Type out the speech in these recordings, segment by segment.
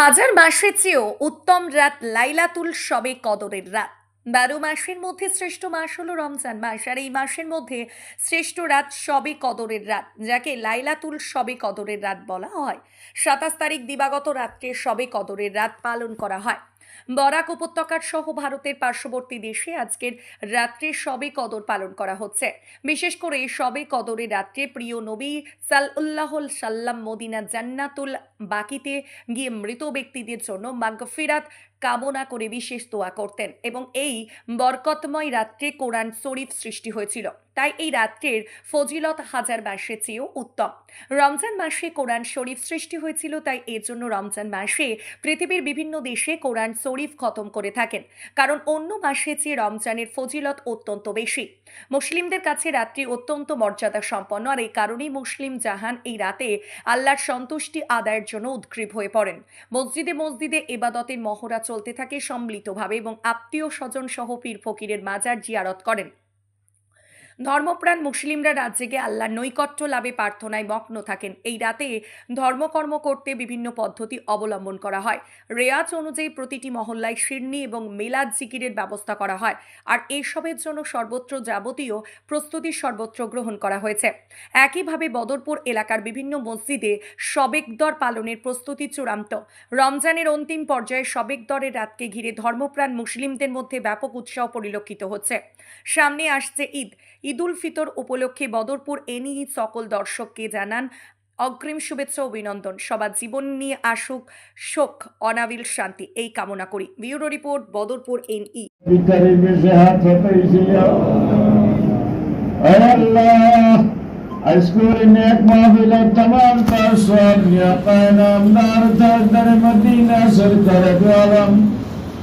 হাজার মাসের চেয়েও উত্তম রাত লাইলাতুল সবে কদরের রাত। বারো মাসের মধ্যে শ্রেষ্ঠ মাস হলো রমজান মাস, আর এই মাসের মধ্যে শ্রেষ্ঠ রাত সবে কদরের রাত, যাকে লাইলাতুল সবে কদরের রাত বলা হয়। সাতাশ তারিখ দিবাগত রাত্রে সবে কদরের রাত পালন করা হয়। বরাক উপত্যকার সহ ভারতের পার্শ্ববর্তী দেশে আজকের রাত্রে সবে কদর পালন করা হচ্ছে। বিশেষ করে সবে কদরের রাত্রে প্রিয় নবী সাল্লাহ সাল্লাম মদিনা জান্নাতুল বাকিতে গিয়ে মৃত ব্যক্তিদের জন্য মাগফিরাত কামনা করে বিশেষ দোয়া করতেন এবং এই বরকতময় রাত্রে কোরআন শরীফ সৃষ্টি হয়েছিল। তাই এই রাত্রের ফজিলত হাজার মাসের চেয়েও উত্তম। রমজান মাসে কোরআন শরীফ সৃষ্টি হয়েছিল, তাই এর জন্য রমজান মাসে পৃথিবীর বিভিন্ন দেশে কোরআন শরীফ খতম করে থাকেন। কারণ অন্য মাসে চেয়ে রমজানের ফজিলত অত্যন্ত বেশি। মুসলিমদের কাছে রাত্রি অত্যন্ত মর্যাদা সম্পন্ন আর এই কারণেই মুসলিম জাহান এই রাতে আল্লাহর সন্তুষ্টি আদায়ের জন্য উদ্গ্রীব হয়ে পড়েন। মসজিদে মসজিদে এবাদতের মহড়া চলতে থাকে সম্মিলিতভাবে এবং আত্মীয় স্বজন সহ পীর ফকিরের মাজার জিয়ারত করেন। ধর্মপ্রাণ মুসলিমরা রাত জেগে আল্লাহর নৈকট্য লাভে প্রার্থনায় মগ্ন থাকেন। এই রাতে ধর্মকর্ম করতে বিভিন্ন পদ্ধতি অবলম্বন করা হয়। রেয়াজ অনুযায়ী প্রতিটি মহল্লায় শিরনি এবং মেলাদ জিকিরের ব্যবস্থা করা হয়। আর এসবের জন্য সর্বত্র যাবতীয় প্রস্তুতি সর্বত্র গ্রহণ করা হয়েছে। একইভাবে বদরপুর এলাকার বিভিন্ন মসজিদে সবেকদর পালনের প্রস্তুতি চূড়ান্ত। রমজানের অন্তিম পর্যায়ে সবেকদরের রাতকে ঘিরে ধর্মপ্রাণ মুসলিমদের মধ্যে ব্যাপক উৎসাহ পরিলক্ষিত হচ্ছে। সামনে আসছে ঈদ। ঈদুল ফিতর উপলক্ষে বদরপুর এনিহি সকল দর্শককে জানান অগ্রিম শুভেচ্ছা অভিনন্দন। সবার জীবন নিয়ে আসুক শোক, অনাবিল শান্তি। এই কামনা করি। Bureau report, Badarpur N E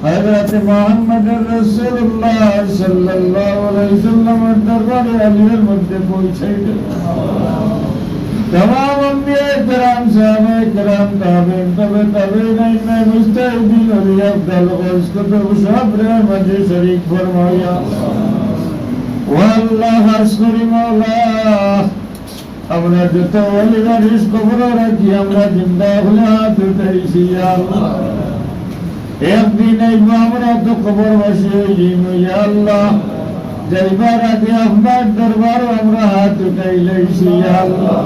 حضرت محمد রসুল্লাহ সাল্লাল্লাহু আলাইহি সাল্লামের দরবারে আলীর মধ্যে পৌঁছাইলেন تمام انبیاء کرام صحابہ کرام تابعین تبع تابعین میں مجتہدین اور افضل غوث تو سب رہا مجھے شریک فرمایا والله اشکر مولا امنا আমরা যত অলিরা রিস্ক কবর امنا جندہ জিন্দা হলে تیسی یا اللہ একদিন আমরা তো ইয়া আল্লাহ। যাইবার আগে আপনার দরবার আমরা হাত উঠাই লইছি আল্লাহ।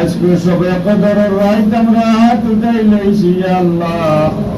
আজকে সবে কদরের রাইত আমরা হাত উঠাই লইছি আল্লাহ।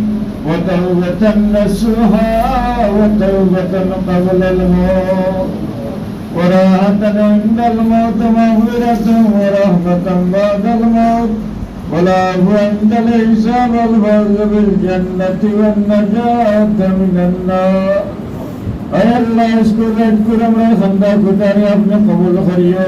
وتوبة نسوها وتوبة قبل الموت. وراحة عند الموت مغفرة ورحمة بعد الموت. ولا عند الحساب الفوز بالجنة والنجاة من النار. اے اللہ اس کو ریڈ کر ہمارا خندہ قبول کریو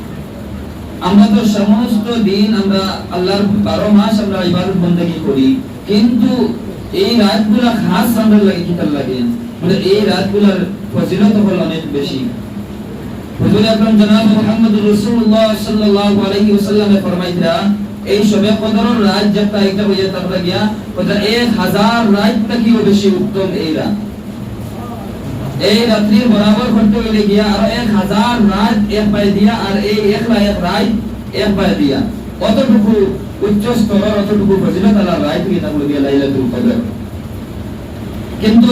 আমরা তো সমস্ত দিন আমরা আল্লাহর বারো মাস আমরা ইবাদত বন্দেগী করি। কিন্তু এই রাতগুলা খাস আমরা লাগে কিতার লাগে। মানে এই রাতগুলার ফজিলত হল অনেক বেশি। হুজুর আকরাম জনাব মুহাম্মদ রাসূলুল্লাহ সাল্লাল্লাহু আলাইহি ওয়াসাল্লামে ফরমাইতরা এই সবে কদরের রাত যেটা একটা হয়ে তারপরে গিয়া ওটা 1000 রাত থেকেও বেশি উত্তম এই রাত। এই রাত্রির বরাবর করতে গেলে গিয়া আর এক হাজার রাত এক পায়ে দিয়া আর এই এক লাখ রাত এক পায়ে দিয়া অতটুকু উচ্চ স্তর অতটুকু ফজিলত আল্লাহ রাত কিতাব দিয়া লাইলাতুল কদর কিন্তু